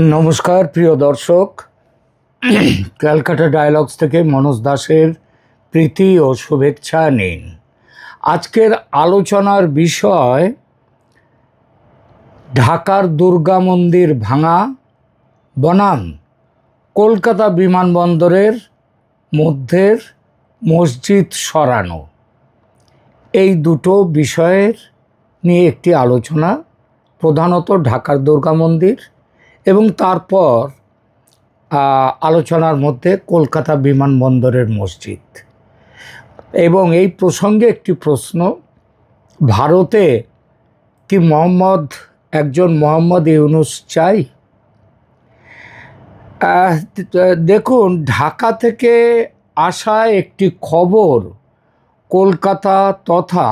নমস্কার, প্রিয় দর্শক। ক্যালকাটা ডায়ালগস থেকে মনোজ দাসের প্রীতি ও শুভেচ্ছা নিন। আজকের আলোচনার বিষয়, ঢাকার দুর্গা মন্দির ভাঙা, বনাম। কলকাতা বিমানবন্দরের মধ্যের মসজিদ সরানো। এই দুটো বিষয়ের নিয়ে একটি আলোচনা, প্রধানত ঢাকার দুর্গা মন্দির এবং তারপর আলোচনার মধ্যে কলকাতা বিমানবন্দরের মসজিদ। এবং এই প্রসঙ্গে একটি প্রশ্ন, ভারতে কি মোহাম্মদ, একজন মোহাম্মদ ইউনুস চাই? দেখুন, ঢাকা থেকে আসা একটি খবর, কলকাতা তথা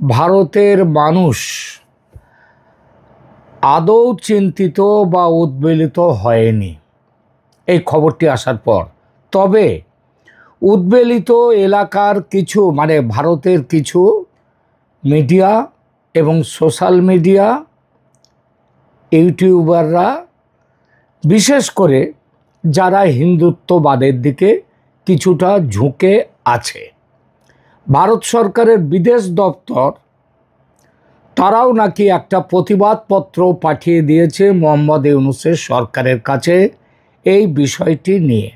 ভারতের মানুষ আদৌ চিন্তিত বা উদ্বেলিত হয়নি। এই খবরটি আসার পর। তবে উদ্বেলিত এলাকার কিছু মানে ভারতের কিছু মিডিয়া এবং সোশ্যাল মিডিয়া, ইউটিউবাররা, বিশেষ করে যারা হিন্দুত্ববাদের দিকে কিছুটা ঝুঁকে আছে। ভারত সরকারের বিদেশ দপ্তর তারাও নাকি একটা প্রতিবাদপত্র পাঠিয়ে দিয়েছে মোহাম্মদ ইউনুসের সরকারের কাছে এই বিষয়টি নিয়ে।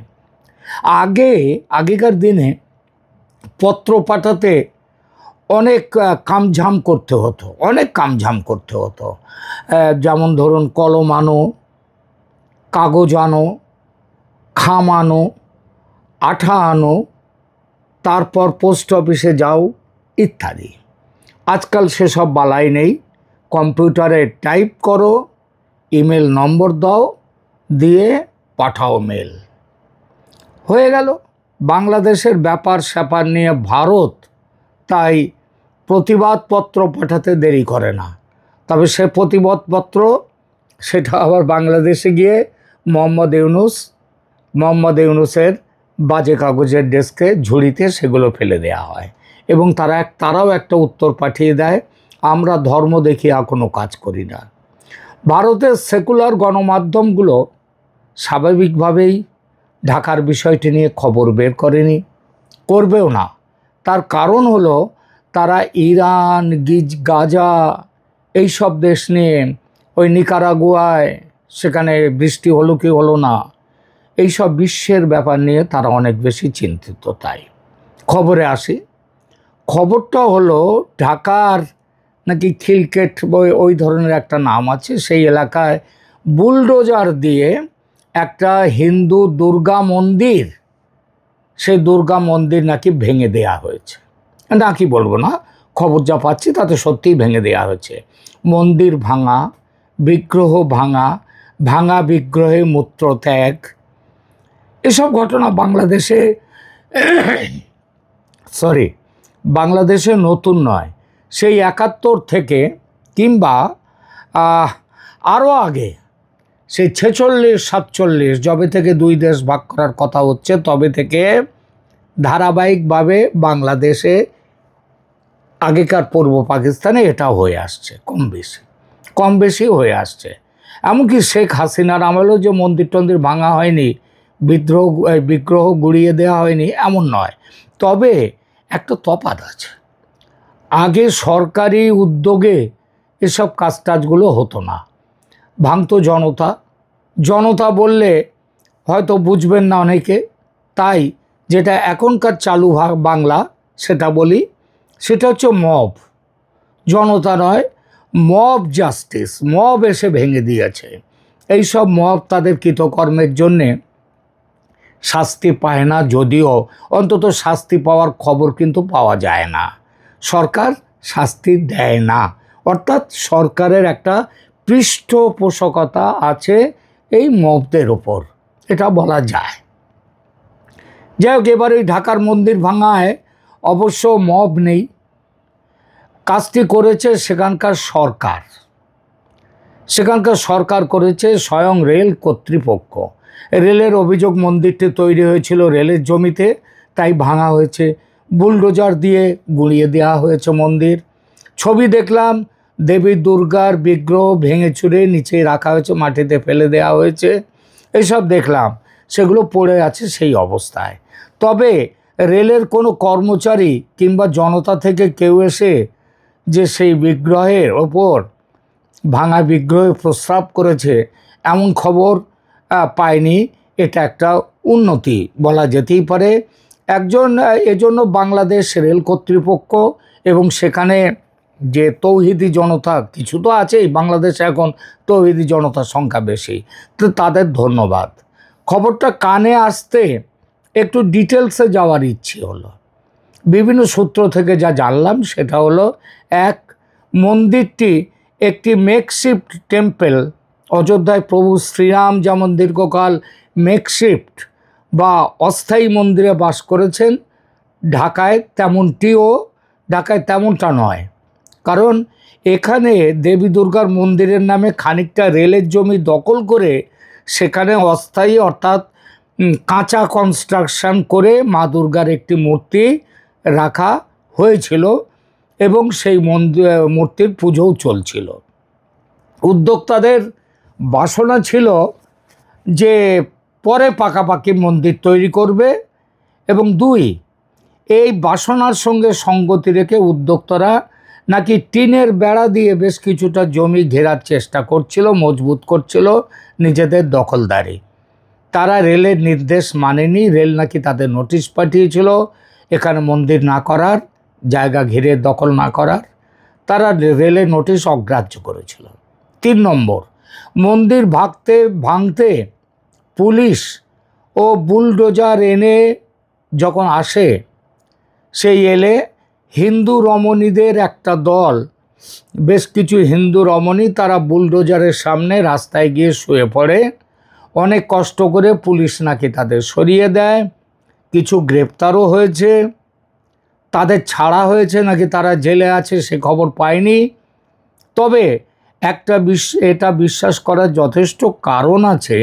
আগে, আগেকার দিনে পত্র পাঠাতে অনেক কামঝাম করতে হতো, অনেক কামঝাম করতে হতো। যেমন ধরুন কলম আনো, কাগজ আনো, খাম আনো, আঠা আনো, তারপর পোস্ট অফিসে যাও, ইত্যাদি। আজকাল সেসব বালাই নেই। কম্পিউটারে টাইপ করো, ইমেল নম্বর দাও, দিয়ে পাঠাও মেল। হয়ে গেল। বাংলাদেশের ব্যাপার স্যাপার নিয়ে ভারত তাই প্রতিবাদপত্র পাঠাতে দেরি করে না। তবে সে প্রতিবাদপত্র, সেটা আবার বাংলাদেশে গিয়ে মোহাম্মদ ইউনুস, মোহাম্মদ ইউনুসের বাজে কাগজের ডেস্কে ঝুড়িতে সেগুলো ফেলে দেওয়া হয়। এবং তারা এক তারাও একটা উত্তর পাঠিয়ে দেয়, আমরা ধর্ম দেখিয়ে কোনো কাজ করি না। ভারতের সেকুলার গণমাধ্যমগুলো স্বাভাবিকভাবেই ঢাকার বিষয়টি নিয়ে খবর বের করেনি, করবেও না। তার কারণ হলো, তারা ইরান, গিজ, গাজা এই সব দেশ নিয়ে ওই নিকারাগুয়ায় সেখানে বৃষ্টি হলো কি হলো না এই সব বিশ্বের ব্যাপার নিয়ে তারা অনেক বেশি চিন্তিত তাই। খবরে আসি। খবরটা হলো ঢাকার নাকি খিলকেট বই, ওই ধরনের একটা নাম আছে। সেই এলাকায় বুলডোজার দিয়ে একটা হিন্দু দুর্গা মন্দির, সেই দুর্গা মন্দির নাকি ভেঙে দেয়া হয়েছে। নাকি বলব না, খবর যা পাচ্ছি তাতে সত্যিই ভেঙে দেয়া হয়েছে। মন্দির ভাঙা, বিগ্রহ ভাঙা ভাঙা বিগ্রহে মূত্র ত্যাগ এসব ঘটনা বাংলাদেশে সরি বাংলাদেশে নতুন নয়। সেই একাত্তর থেকে কিংবা আরও আগে, সেই ছেচল্লিশ, সাতচল্লিশ, যবে থেকে দুই দেশ ভাগ করার কথা হচ্ছে, তবে থেকে ধারাবাহিকভাবে বাংলাদেশে আগেকার পূর্ব পাকিস্তানে এটা হয়ে আসছে, কম বেশি কম বেশি হয়ে আসছে। এমনকি শেখ হাসিনার আমলেও যে মন্দির টন্দির ভাঙা হয়নি, বিদ্রোহ বিগ্রহ গুড়িয়ে দেওয়া হয়নি, এমন নয়। তবে একটা তফাৎ আছে। আগে সরকারি উদ্যোগে এসব কাজ টাজগুলো হতো না। ভাঙতো জনতা। জনতা বললে হয়তো বুঝবেন না অনেকে। তাই যেটা এখনকার চালু বাংলা, সেটা বলি। সেটা হচ্ছে মব। জনতা নয়, মব জাস্টিস, মব এসে ভেঙে দিয়েছে। এইসব মব তাদের কৃতকর্মের জন্যে শাস্তি পায় না যদিও অন্তত শাস্তি পাওয়ার খবর কিন্তু পাওয়া যায় না। সরকার শাস্তি দেয় না। অর্থাৎ সরকারের একটা পৃষ্ঠপোষকতা আছে এই মবদের ওপর। এটা বলা যায়। যাই হোক, এবার ওই ঢাকার মন্দির ভাঙায় অবশ্য মব নেই। কাজটি করেছে সেখানকার সরকার। সেখানকার সরকার করেছে স্বয়ং রেল কর্তৃপক্ষ। রেলের অভিযোগ মন্দিরটি তৈরি হয়েছিল রেলের জমিতে, তাই ভাঙা হয়েছে। বুলডোজার দিয়ে গুঁড়িয়ে দেওয়া হয়েছে মন্দির। ছবি দেখলাম, দেবী দুর্গার বিগ্রহ ভেঙে চুরে নিচে রাখা হয়েছে, মাটিতে ফেলে দেওয়া হয়েছে। এসব দেখলাম, সেগুলো পড়ে আছে সেই অবস্থায়। তবে রেলের কোনো কর্মচারী কিংবা জনতা থেকে কেউ এসে যে সেই বিগ্রহের ওপর ভাঙা বিগ্রহে প্রস্রাব করেছে, এমন খবর পায়নি, এটা একটা উন্নতি বলা যেতেই পারে। একজন এজন্য বাংলাদেশ রেল কর্তৃপক্ষ এবং সেখানে যে তৌহিদি জনতা, কিছু তো আছেই, বাংলাদেশে এখন তৌহিদি জনতার সংখ্যা বেশি, তো তাদের ধন্যবাদ। খবরটা কানে আসতে একটু ডিটেলসে যাওয়ার ইচ্ছে হলো। বিভিন্ন সূত্র থেকে যা জানলাম সেটা হলো, এক, মন্দিরটি একটি মেকশিফট টেম্পল অযোধ্যায় প্রভু শ্রীরাম যেমন দীর্ঘকাল মেকশিফট বা অস্থায়ী মন্দিরে বাস করেছেন, ঢাকায় তেমনটিও, ঢাকায় তেমনটা নয়। কারণ এখানে দেবী দুর্গার মন্দিরের নামে খানিকটা রেলের জমি দখল করে সেখানে অস্থায়ী অর্থাৎ কাঁচা কনস্ট্রাকশন করে মা দুর্গার একটি মূর্তি রাখা হয়েছিল এবং সেই মন্দির মূর্তির পুজোও চলছিল। উদ্যোক্তাদের বাসনা ছিল যে পরে পাকাপাকি মন্দির তৈরি করবে এবং দুই, এই বাসনার সঙ্গে সঙ্গতি রেখে উদ্যোক্তারা নাকি টিনের বেড়া দিয়ে বেশ কিছুটা জমি ঘেরার চেষ্টা করছিল, মজবুত করছিল নিজেদের দখলদারি। তারা রেলের নির্দেশ মানেনি, রেল নাকি তাদের নোটিশ পাঠিয়েছিল, এখানে মন্দির না করার, জায়গা ঘিরে দখল না করার। তারা রেলের নোটিশ অগ্রাহ্য করেছিল। তিন নম্বর মন্দির ভাঙতে ভাঙতে পুলিশ ও বুলডোজার এনে যখন আসে, সেই এলে হিন্দু রমণীদের একটা দল। বেশ কিছু হিন্দু রমণী তারা বুলডোজারের সামনে রাস্তায় গিয়ে শুয়ে পড়ে। অনেক কষ্ট করে পুলিশ নাকি তাদের সরিয়ে দেয়। কিছু গ্রেপ্তারও হয়েছে। তাদের ছাড়া হয়েছে নাকি তারা জেলে আছে সে খবর পায়নি। তবে একটা বিশ, এটা বিশ্বাস করার যথেষ্ট কারণ আছে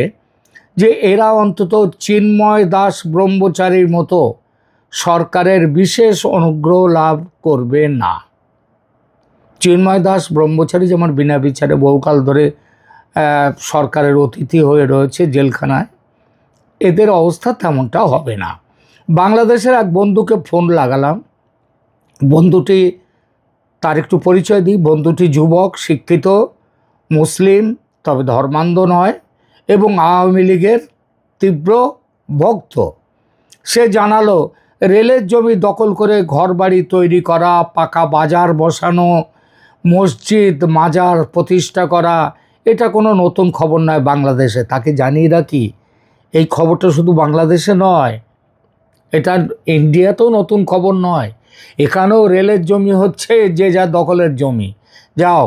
যে এরা অন্তত চিন্ময় দাস ব্রহ্মচারীর মতো সরকারের বিশেষ অনুগ্রহ লাভ করবে না। চিন্ময় দাস ব্রহ্মচারী যেমন বিনা বিচারে বহুকাল ধরে সরকারের অতিথি হয়ে রয়েছে জেলখানায়, এদের অবস্থা তেমনটা হবে না। বাংলাদেশের এক বন্ধুকে ফোন লাগালাম। বন্ধুটি তার একটু পরিচয় দিই। বন্ধুটি যুবক, শিক্ষিত, মুসলিম, তবে ধর্মান্ধ নয় এবং আওয়ামী লীগের তীব্র ভক্ত। সে জানালো, রেলের জমি দখল করে ঘরবাড়ি তৈরি করা, পাকা বাজার বসানো, মসজিদ মাজার প্রতিষ্ঠা করা, এটা কোনো নতুন খবর নয় বাংলাদেশে। তাকে জানিয়ে রাখি, এই খবরটা শুধু বাংলাদেশে নয়, এটা ইন্ডিয়াতেও নতুন খবর নয়। এখানেও রেলের জমি হচ্ছে যে যা দখলের জমি। যাও,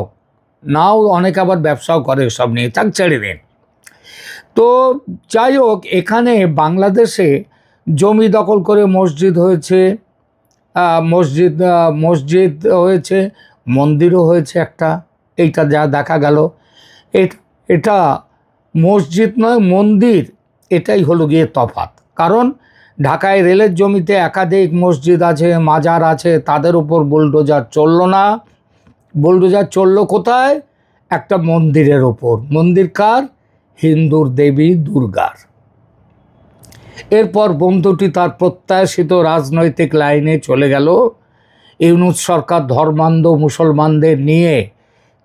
নাও অনেকে আবার ব্যবসাও করে সব নিয়ে চাক ছেড়ে দিন। তো যাই হোক, এখানে বাংলাদেশে জমি দখল করে মসজিদ হয়েছে মসজিদ মসজিদ হয়েছে, মন্দিরও হয়েছে একটা, এইটা যা দেখা গেল। এটা মসজিদ নয়, মন্দির, এটাই হলো গিয়ে তফাৎ। কারণ ঢাকায় রেলের জমিতে একাধিক মসজিদ আছে, মাজার আছে, তাদের উপর বুলডোজার চলল না। বুলডোজার চলল কোথায়? একটা মন্দিরের ওপর মন্দির কার? হিন্দুর দেবী দুর্গার। এরপর বন্ধুটি তার প্রত্যাশিত রাজনৈতিক লাইনে চলে গেল। ইউনুস সরকার ধর্মান্ধ মুসলমানদের নিয়ে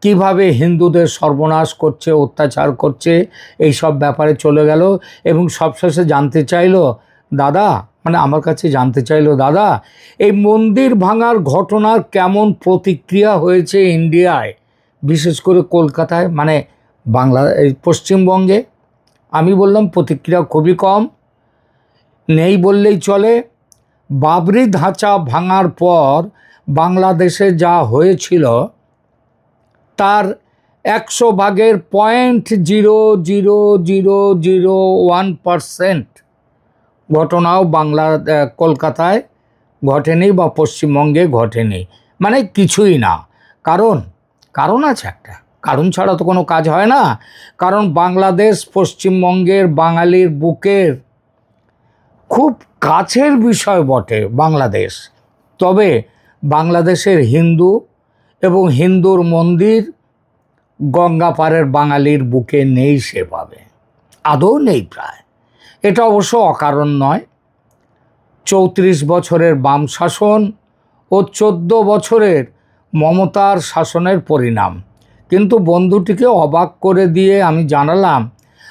কীভাবে হিন্দুদের সর্বনাশ করছে, অত্যাচার করছে এই সব ব্যাপারে চলে গেল এবং সবশেষে জানতে চাইলো দাদা মানে আমার কাছে জানতে চাইলো, দাদা, এই মন্দির ভাঙার ঘটনার কেমন প্রতিক্রিয়া হয়েছে ইন্ডিয়ায়? বিশেষ করে কলকাতায় মানে বাংলা, এই পশ্চিমবঙ্গে? আমি বললাম, প্রতিক্রিয়া খুবই কম। নেই বললেই চলে। বাবরি ধাঁচা ভাঙার পর বাংলাদেশে যা হয়েছিল, তার একশো ভাগের point zero zero zero zero one percent ঘটনাও বাংলা কলকাতায় ঘটেনি বা পশ্চিমবঙ্গে ঘটেনি। মানে কিছুই না। কারণ কারণ আছে একটা। কারণ ছাড়া তো কোনো কাজ হয় না। কারণ বাংলাদেশ পশ্চিমবঙ্গের বাঙালির বুকের খুব কাছের বিষয় বটে বাংলাদেশ। তবে বাংলাদেশের হিন্দু এবং হিন্দুর মন্দির গঙ্গা পাড়ের বাঙালির বুকে নেই সেভাবে। আদৌ নেই প্রায়। এটা অবশ্য অকারণ নয়। চৌত্রিশ বছরের বাম শাসন ও চোদ্দ বছরের মমতার শাসনের পরিণাম। কিন্তু বন্ধুটিকে অবাক করে দিয়ে আমি জানালাম,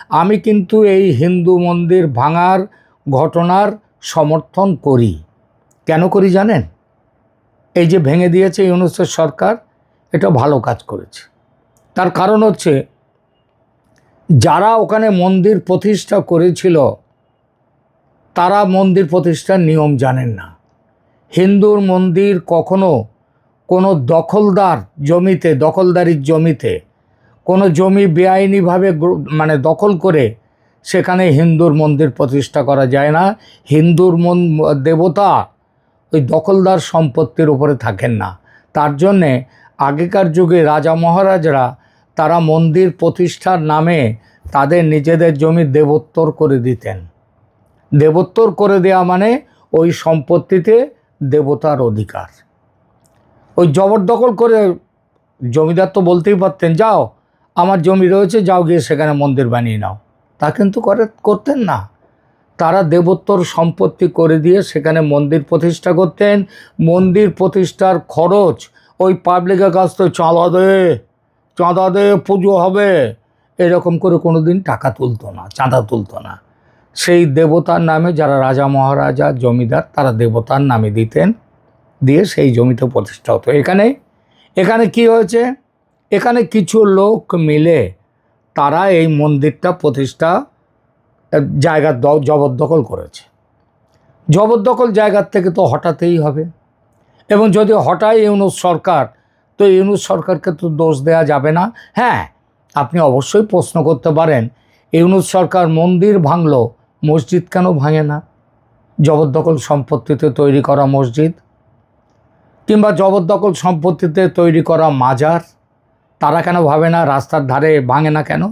আমি কিন্তু এই হিন্দু মন্দির ভাঙার ঘটনার সমর্থন করি। কেন করি জানেন? এই যে ভেঙে দিয়েছে ইউনুসের সরকার, এটা ভালো কাজ করেছে। তার কারণ হচ্ছে যারা ওখানে মন্দির প্রতিষ্ঠা করেছিল, তারা মন্দির প্রতিষ্ঠার নিয়ম জানেন না। হিন্দুর মন্দির কখনো কোনো দখলদার জমিতে, দখলদারির জমিতে, কোনো জমি বেআইনিভাবে মানে দখল করে সেখানে হিন্দুর মন্দির প্রতিষ্ঠা করা যায় না। হিন্দুর মন, দেবতা ওই দখলদার সম্পত্তির উপরে থাকেন না। তার জন্যে আগেকার যুগে রাজা মহারাজরা তারা মন্দির প্রতিষ্ঠার নামে তাদের নিজেদের জমি দেবোত্তর করে দিতেন। দেবোত্তর করে দেওয়া মানে ওই সম্পত্তিতে দেবতার অধিকার। ওই জবরদখল করে জমিদার তো বলতেই পারতেন, যাও, আমার জমি রয়েছে, যাও গিয়ে সেখানে মন্দির বানিয়ে নাও। তা কিন্তু করে, করতেন না। তারা দেবোত্তর সম্পত্তি করে দিয়ে সেখানে মন্দির প্রতিষ্ঠা করতেন। মন্দির প্রতিষ্ঠার খরচ ওই পাবলিকের কাছ থেকে চাঁদা দে। চাঁদা দে পুজো হবে, এরকম করে কোনো দিন টাকা তুলতো না, চাঁদা তুলতো না। সেই দেবতার নামে যারা রাজা মহারাজা জমিদার, তারা দেবতার নামে দিতেন, দিয়ে সেই জমিতে প্রতিষ্ঠা হতো। এখানে এখানে কি হয়েছে? এখানে কিছু লোক মিলে তারা এই মন্দিরটা প্রতিষ্ঠা জায়গা জবরদখল করেছে। জবরদখল জায়গার থেকে তো হঠাতেই হবে। এবং যদি হঠাৎ ইউনুস সরকার তো ইউনুস সরকারকে তো দোষ দেওয়া যাবে না। হ্যাঁ আপনি অবশ্যই প্রশ্ন করতে পারেন, ইউনুস সরকার মন্দির ভাঙলো, মসজিদ কেন ভাঙে না? জবরদখল সম্পত্তিতে তৈরি করা মসজিদ কিংবা জবরদখল সম্পত্তিতে তৈরি করা মাজার, তারা কেন ভাবে না রাস্তার ধারে ভাঙে না কেন?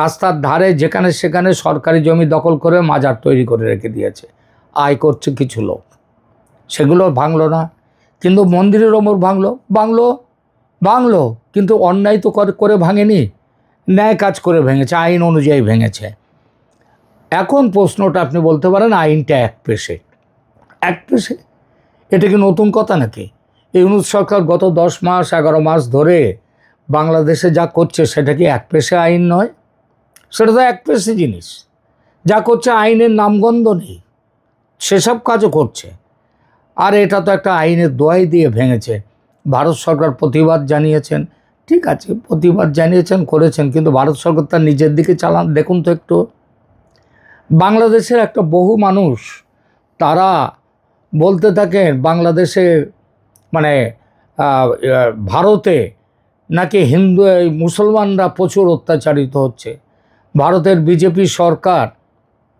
রাস্তার ধারে যেখানে সেখানে সরকারি জমি দখল করে মাজার তৈরি করে রেখে দিয়েছে, আয় করছে কিছু লোক। সেগুলো ভাঙলো না, কিন্তু মন্দিরের ওমর ভাঙলো ভাঙলো। ভাঙলো কিন্তু অন্যায় তো করে করে ভাঙেনি, ন্যায় কাজ করে ভেঙেছে, আইন অনুযায়ী ভেঙেছে। এখন প্রশ্নটা আপনি বলতে পারেন, আইনটা এক পেশে। এক পেশে? এটা কি নতুন কথা নাকি? এই ইউনুস সরকার গত দশ মাস, এগারো মাস ধরে বাংলাদেশে যা করছে, সেটা কি এক পেশে আইন নয়? সেটা তো এক পেশে জিনিস। যা করছে, আইনের নামগন্ধ নেই। সেসব কাজও করছে। আর এটা তো একটা আইনের দোয়াই দিয়ে ভেঙেছে। ভারত সরকার প্রতিবাদ জানিয়েছেন। ঠিক আছে, প্রতিবাদ জানিয়েছেন, করেছেন, কিন্তু ভারত সরকার তার নিজের দিকে চালান। দেখুন তো একটু। বাংলাদেশের একটা বহু মানুষ, তারা বলতে থাকেন বাংলাদেশে মানে ভারতে নাকি হিন্দু মুসলমানরা প্রচুর অত্যাচারিত হচ্ছে। ভারতের বিজেপি সরকার,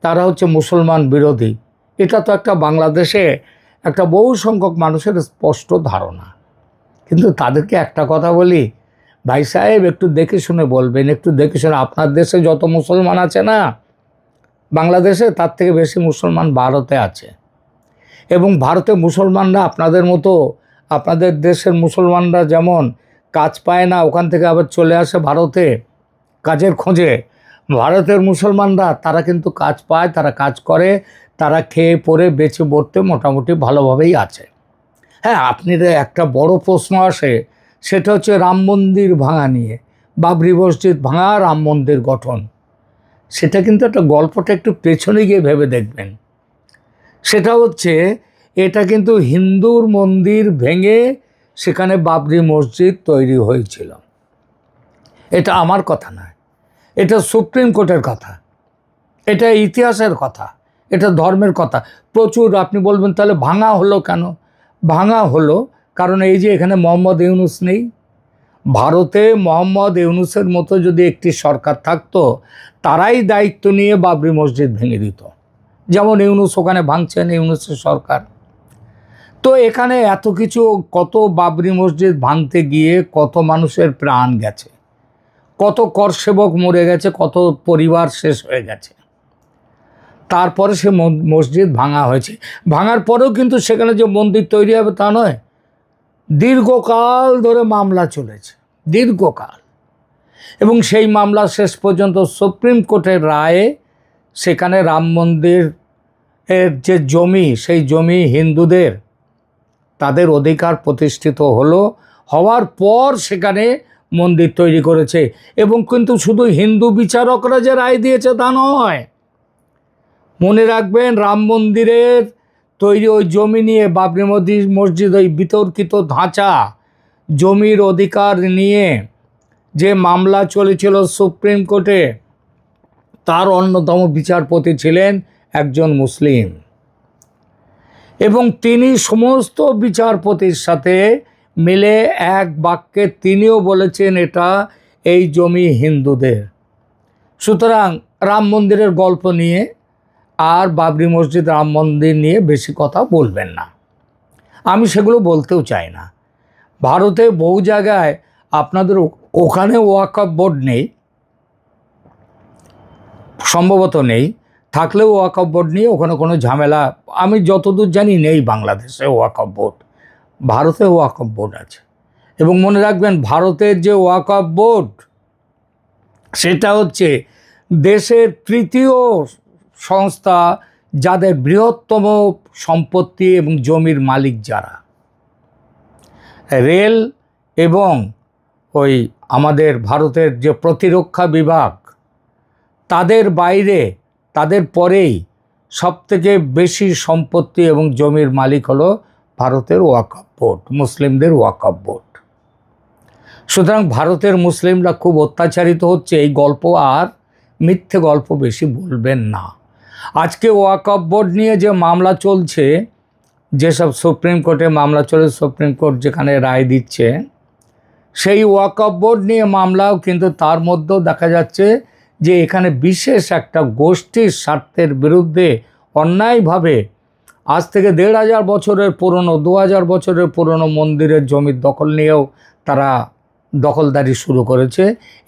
তারা হচ্ছে মুসলমান বিরোধী। এটা তো একটা বাংলাদেশে একটা বহু সংখ্যক মানুষের স্পষ্ট ধারণা। কিন্তু তাদেরকে একটা কথা বলি, ভাই সাহেব, একটু দেখে শুনে বলবেন, একটু দেখে শুনে। আপনার দেশে যত মুসলমান আছে না, বাংলাদেশে তার থেকে বেশি মুসলমান ভারতে আছে। এবং ভারতে মুসলমানরা আপনাদের মতো, আপনাদের দেশের মুসলমানরা যেমন কাজ পায় না, ওখান থেকে আবার চলে আসে ভারতে কাজের খোঁজে। ভারতের মুসলমানরা, তারা কিন্তু কাজ পায়, তারা কাজ করে, তারা খেয়ে, পরে, বেঁচে পড়তে মোটামুটি ভালোভাবেই আছে। হ্যাঁ আপনি একটা বড় প্রশ্ন আসে, সেটা হচ্ছে রাম মন্দির ভাঙা নিয়ে বাবরি মসজিদ ভাঙা রাম মন্দির গঠন। সেটা কিন্তু একটা গল্পটা একটু পেছনে গিয়ে ভেবে দেখবেন। সেটা হচ্ছে, এটা কিন্তু হিন্দুর মন্দির ভেঙে সেখানে বাবরি মসজিদ তৈরি হয়েছিল। এটা আমার কথা নয়। এটা সুপ্রিম কোর্টের কথা। এটা ইতিহাসের কথা। এটা ধর্মের কথা। প্রচুর, আপনি বলবেন, তাহলে ভাঙা হলো কেন? ভাঙা হলো, কারণ এই যে এখানে মোহাম্মদ ইউনুস নেই। ভারতে মোহাম্মদ ইউনুসের মতো যদি একটি সরকার থাকতো, তারাই দায়িত্ব নিয়ে বাবরি মসজিদ ভেঙে দিত। যেমন ইউনুস ওখানে ভাঙছেন, ইউনুসের সরকার। তো এখানে এত কিছু, কত বাবরি মসজিদ ভাঙতে গিয়ে কত মানুষের প্রাণ গেছে। কত কর সেবক মরে গেছে, কত পরিবার শেষ হয়ে গেছে। তারপরে সে মসজিদ ভাঙা হয়েছে। ভাঙার পরেও কিন্তু সেখানে যে মন্দির তৈরি হবে তা নয়, দীর্ঘকাল ধরে মামলা চলেছে, দীর্ঘকাল। এবং সেই মামলা শেষ পর্যন্ত সুপ্রিম কোর্টের রায়ে সেখানে রাম মন্দির এর যে জমি, সেই জমি হিন্দুদের তাদের অধিকার প্রতিষ্ঠিত হলো, হওয়ার পর সেখানে মন্দির তৈরি করেছে। এবং কিন্তু শুধু হিন্দু বিচারকরা যে রায় দিয়েছে তা নয় মনে রাখবেন, রাম মন্দিরের তৈরি ওই জমি নিয়ে বাবরি মসজিদ মসজিদ ওই বিতর্কিত ধাঁচা জমির অধিকার নিয়ে যে মামলা চলেছিল সুপ্রিম কোর্টে, তার অন্যতম বিচারপতি ছিলেন একজন মুসলিম। এবং তিনি সমস্ত বিচারপতির সাথে মিলে এক বাক্যে তিনিও বলেছেন, এটা এই জমি হিন্দুদের। সুতরাং রাম মন্দিরের গল্প নিয়ে আর বাবরি মসজিদ রাম মন্দির নিয়ে বেশি কথা বলবেন না। আমি সেগুলো বলতেও চাই না। ভারতে বহু জায়গায় আপনাদের ওখানে ওয়াকফ বোর্ড নেই। সম্ভবত নেই। থাকলেও ওয়াকফ বোর্ড নিয়ে ওখানে কোনো ঝামেলা, আমি যতদূর জানি নেই বাংলাদেশে ওয়াকফ বোর্ড। ভারতে ওয়াকফ বোর্ড আছে। এবং মনে রাখবেন ভারতের যে ওয়াকফ বোর্ড, সেটা হচ্ছে দেশের তৃতীয় সংস্থা, যাদের বৃহত্তম সম্পত্তি এবং জমির মালিক যারা। রেল এবং ওই আমাদের ভারতের যে প্রতিরক্ষা বিভাগ, তাদের বাইরে, তাদের পরেই সবথেকে বেশি সম্পত্তি এবং জমির মালিক হলো ভারতের ওয়াকফ বোর্ড, মুসলিমদের ওয়াকফ বোর্ড। সুতরাং ভারতের মুসলিমরা খুব অত্যাচারিত হচ্ছে, এই গল্প আর মিথ্যে গল্প বেশি বলবেন না। আজকে ওয়াকফ বোর্ড নিয়ে যে মামলা চলছে, যেসব সুপ্রিম কোর্টে মামলা চলে, সুপ্রিম কোর্ট যেখানে রায় দিচ্ছে, সেই ওয়াকফ বোর্ড নিয়ে মামলাও কিন্তু তার মধ্যেও দেখা যাচ্ছে যে এখানে বিশেষ একটা গোষ্ঠীর স্বার্থের বিরুদ্ধে অন্যায়ভাবে আজ থেকে দেড় হাজার বছরের পুরনো, দু হাজার বছরের পুরনো মন্দিরের জমির দখল নিয়েও তারা দখলদারি শুরু করেছে।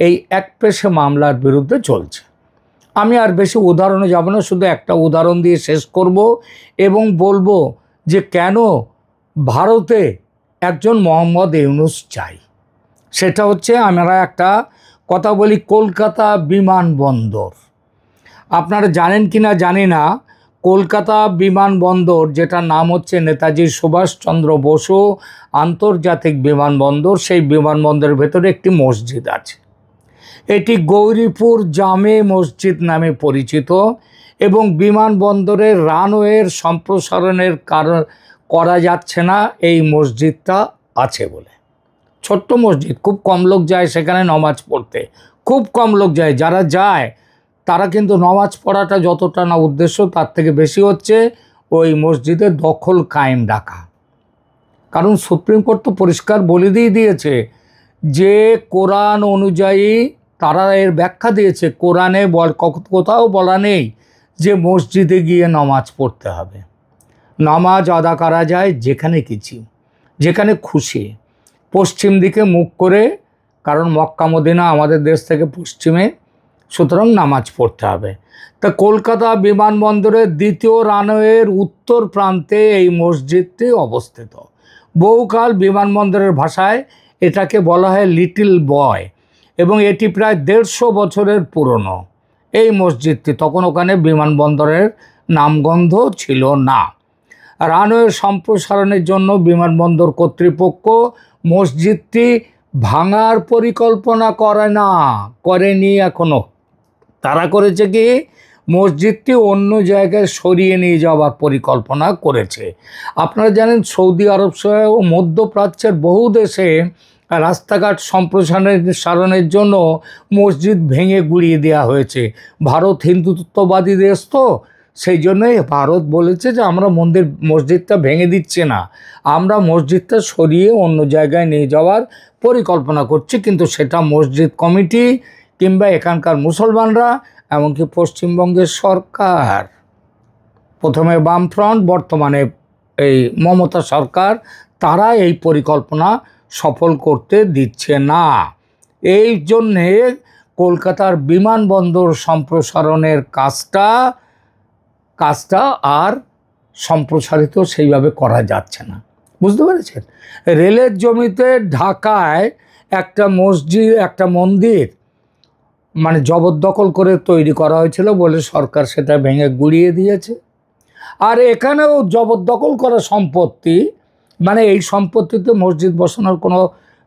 এই এক পেশে মামলার বিরুদ্ধে চলছে। আমি আর বেশি উদাহরণে যাব না, শুধু একটা উদাহরণ দিয়ে শেষ করব এবং বলব যে কেন ভারতে একজন মোহাম্মদ ইউনুস চাই। সেটা হচ্ছে আমরা একটা কথা বলি কলকাতা বিমানবন্দর। আপনারা জানেন কি না জানি না, কলকাতা বিমানবন্দর, যেটার নাম হচ্ছে নেতাজি সুভাষচন্দ্র বসু আন্তর্জাতিক বিমানবন্দর, সেই বিমানবন্দরের ভেতরে একটি মসজিদ আছে। এটি গৌরীপুর জামে মসজিদ নামে পরিচিত এবং বিমানবন্দরের রানওয়ের সম্প্রসারণের কারণ করা যাচ্ছে না, এই মসজিদটা আছে বলে। ছোট্ট মসজিদ, খুব কম লোক যায় সেখানে নমাজ পড়তে। খুব কম লোক যায়, যারা যায়, তারা কিন্তু নমাজ পড়াটা যতটা না উদ্দেশ্য, তার থেকে বেশি হচ্ছে ওই মসজিদে দখল কায়েম ডাকা কারণ সুপ্রিম কোর্ট তো পরিষ্কার বলে দিয়ে দিয়েছে যে কোরআন অনুযায়ী তারা এর ব্যাখ্যা দিয়েছে, কোরআনে বল কোথাও বলা নেই যে মসজিদে গিয়ে নামাজ পড়তে হবে। নামাজ আদা করা যায় যেখানে কিছু, যেখানে খুশি। পশ্চিম দিকে মুখ করে, কারণ মক্কা, মদিনা আমাদের দেশ থেকে পশ্চিমে, সুতরাং নামাজ পড়তে হবে। তা কলকাতা বিমানবন্দরের দ্বিতীয় রানওয়ের উত্তর প্রান্তে এই মসজিদটি অবস্থিত। বহুকাল বিমানবন্দরের ভাষায় এটাকে বলা হয় লিটল বয়। এবং এটি প্রায় দেড়শো বছরের পুরনো। এই মসজিদটি তখন ওখানে বিমানবন্দরের নামগন্ধ ছিল না। রানওয়ে সম্প্রসারণের জন্য বিমানবন্দর কর্তৃপক্ষ মসজিদটি ভাঙার পরিকল্পনা করে না, করেনি এখনও তারা করেছে কি? মসজিদটি অন্য জায়গায় সরিয়ে নিয়ে যাওয়ার পরিকল্পনা করেছে। আপনারা জানেন সৌদি আরব সহ মধ্যপ্রাচ্যের বহু দেশে রাস্তাঘাট সম্প্রসারণের সারণের জন্য মসজিদ ভেঙে গুড়িয়ে দেওয়া হয়েছে। ভারত হিন্দুত্ববাদী দেশ তো সেই জন্যই ভারত বলেছে যে আমরা মন্দির, মসজিদটা ভেঙে দিচ্ছে না। আমরা মসজিদটা সরিয়ে অন্য জায়গায় নিয়ে যাওয়ার পরিকল্পনা করছি, কিন্তু সেটা মসজিদ কমিটি কিংবা এখানকার মুসলমানরা এমনকি পশ্চিমবঙ্গের সরকার। প্রথমে বামফ্রন্ট, বর্তমানে এই মমতা সরকার, তারা এই পরিকল্পনা সফল করতে দিচ্ছে না। এই জন্যে কলকাতার বিমানবন্দর সম্প্রসারণের কাজটা কাজটা আর সম্প্রসারিত সেইভাবে করা যাচ্ছে না। বুঝতে পেরেছেন? রেলের জমিতে ঢাকায় একটা মসজিদ, একটা মন্দির মানে জবরদখল করে তৈরি করা হয়েছিল বলে সরকার সেটা ভেঙে গুড়িয়ে দিয়েছে। আর এখানেও জবরদখল করা সম্পত্তি মানে এই সম্পত্তিতে মসজিদ বসানোর কোনো,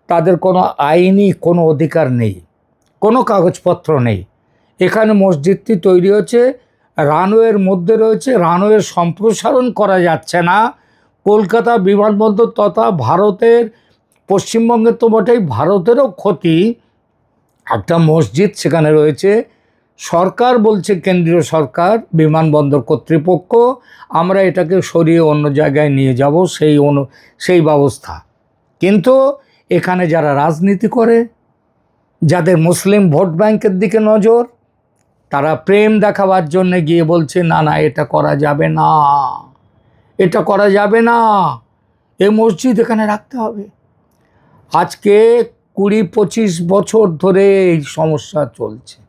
তাদের কোনো আইনি কোনো অধিকার নেই, কোনো কাগজপত্র নেই। এখানে মসজিদটি তৈরি হচ্ছে রানওয়ের মধ্যে রয়েছে, রানওয়ের সম্প্রসারণ করা যাচ্ছে না। কলকাতা বিমানবন্দর তথা ভারতের, পশ্চিমবঙ্গের তো বটেই, ভারতেরও ক্ষতি। একটা মসজিদ সেখানে রয়েছে সরকার বলছে কেন্দ্রীয় সরকার, বিমানবন্দর কর্তৃপক্ষ, আমরা এটাকে সরিয়ে অন্য জায়গায় নিয়ে যাব, সেই অনু, সেই ব্যবস্থা। কিন্তু এখানে যারা রাজনীতি করে, যাদের মুসলিম ভোট ব্যাংকের দিকে নজর, তারা প্রেম দেখাবার জন্য গিয়ে বলছে, না না, এটা করা যাবে না। এটা করা যাবে না। এ মসজিদ এখানে রাখতে হবে। আজকে কুড়ি পঁচিশ বছর ধরে এই সমস্যা চলছে।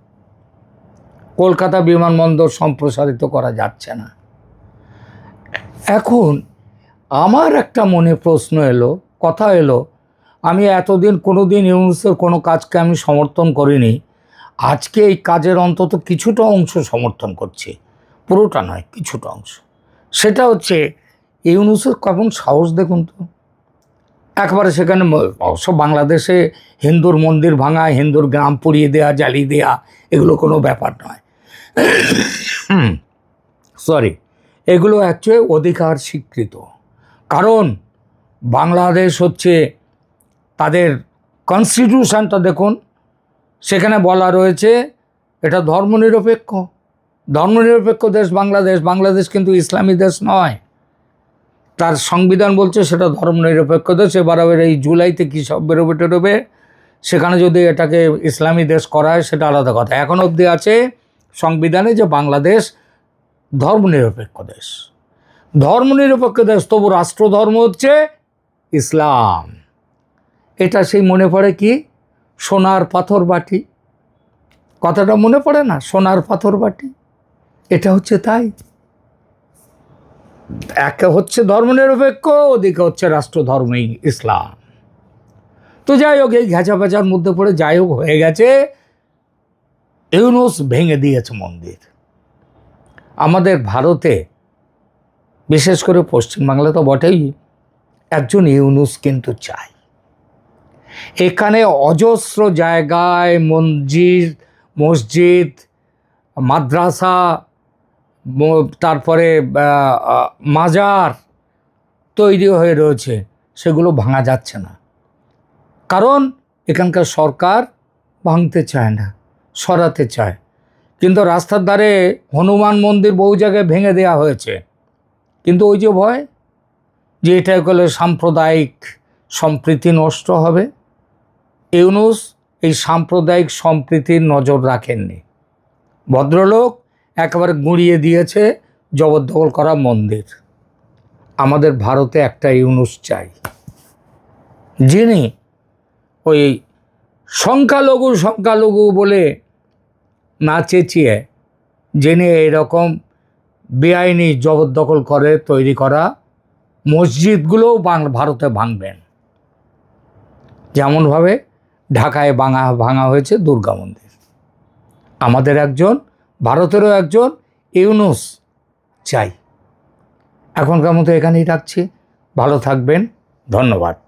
কলকাতা বিমানবন্দর সম্প্রসারিত করা যাচ্ছে না। এখন আমার একটা মনে প্রশ্ন এলো, কথা এলো, আমি এতদিন কোনো দিন ইউনুসের কোনো কাজকে আমি সমর্থন করিনি, আজকে এই কাজের অন্তত কিছুটা অংশ সমর্থন করছি, পুরোটা নয়, কিছুটা অংশ। সেটা হচ্ছে, ইউনুসের কেমন সাহস দেখুন তো। একবারে সেখানে অবশ্য বাংলাদেশে হিন্দুর মন্দির ভাঙা হিন্দুর গ্রাম পুড়িয়ে দেয়া, জ্বালিয়ে দেয়া, এগুলো কোনো ব্যাপার নয়। সরি এগুলো অ্যাকচুয়ালি অধিকার স্বীকৃত। কারণ বাংলাদেশ হচ্ছে তাদের কনস্টিটিউশনটা দেখুন, সেখানে বলা রয়েছে এটা ধর্মনিরপেক্ষ। ধর্মনিরপেক্ষ দেশ বাংলাদেশ বাংলাদেশ কিন্তু ইসলামী দেশ নয়। তার সংবিধান বলছে সেটা ধর্মনিরপেক্ষ দেশ, এবার এই জুলাইতে কী সব বেরোবে টেরোবে, সেখানে যদি এটাকে ইসলামী দেশ করা হয় সেটা আলাদা কথা। এখন অবধি আছে সংবিধানে যে বাংলাদেশ ধর্মনিরপেক্ষ দেশ। ধর্মনিরপেক্ষ দেশ, তবু রাষ্ট্রধর্ম হচ্ছে ইসলাম। এটা সেই মনে পড়ে কি? সোনার পাথর বাটি। কথাটা মনে পড়ে না? সোনার পাথর বাটি। এটা হচ্ছে তাই। একে হচ্ছে ধর্মনিরপেক্ষ, ওদিকে হচ্ছে রাষ্ট্রধর্মই ইসলাম। তো যাই হোক, এই ঘেঁচা পেঁচার মধ্যে পড়ে যাই হোক, হয়ে গেছে ইউনুস ভেঙে দিয়েছে মন্দির। আমাদের ভারতে, বিশেষ করে পশ্চিমবাংলা তো বটেই, একজন ইউনুস কিন্তু চাই। এখানে অজস্র জায়গায় মসজিদ মসজিদ, মাদ্রাসা তারপরে মাজার তৈরি হয়ে রয়েছে, সেগুলো ভাঙা যাচ্ছে না। কারণ এখানকার সরকার ভাঙতে চায় না। সরাতে চায়। কিন্তু রাস্তার ধারে হনুমান মন্দির বহু জায়গায় ভেঙে দেওয়া হয়েছে। কিন্তু ওই যে ভয়, যে এটা করলে সাম্প্রদায়িক সম্প্রীতি নষ্ট হবে। ইউনুস এই সাম্প্রদায়িক সম্প্রীতির নজর রাখেননি। ভদ্রলোক একেবারে গুঁড়িয়ে দিয়েছে জবরদখল করা মন্দির। আমাদের ভারতে একটা ইউনুস চাই। যিনি ওই সংখ্যালঘু সংখ্যালঘু বলে না চেঁচিয়ে যিনি এইরকম বেআইনি জবরদখল করে, তৈরি করা মসজিদগুলোও বাং, ভারতে ভাঙবেন। যেমনভাবে ঢাকায় ভাঙা ভাঙা হয়েছে দুর্গা মন্দির। আমাদের একজন, ভারতেরও একজন ইউনুস চাই। এখনকার মতো এখানেই রাখছি। ভালো থাকবেন। ধন্যবাদ।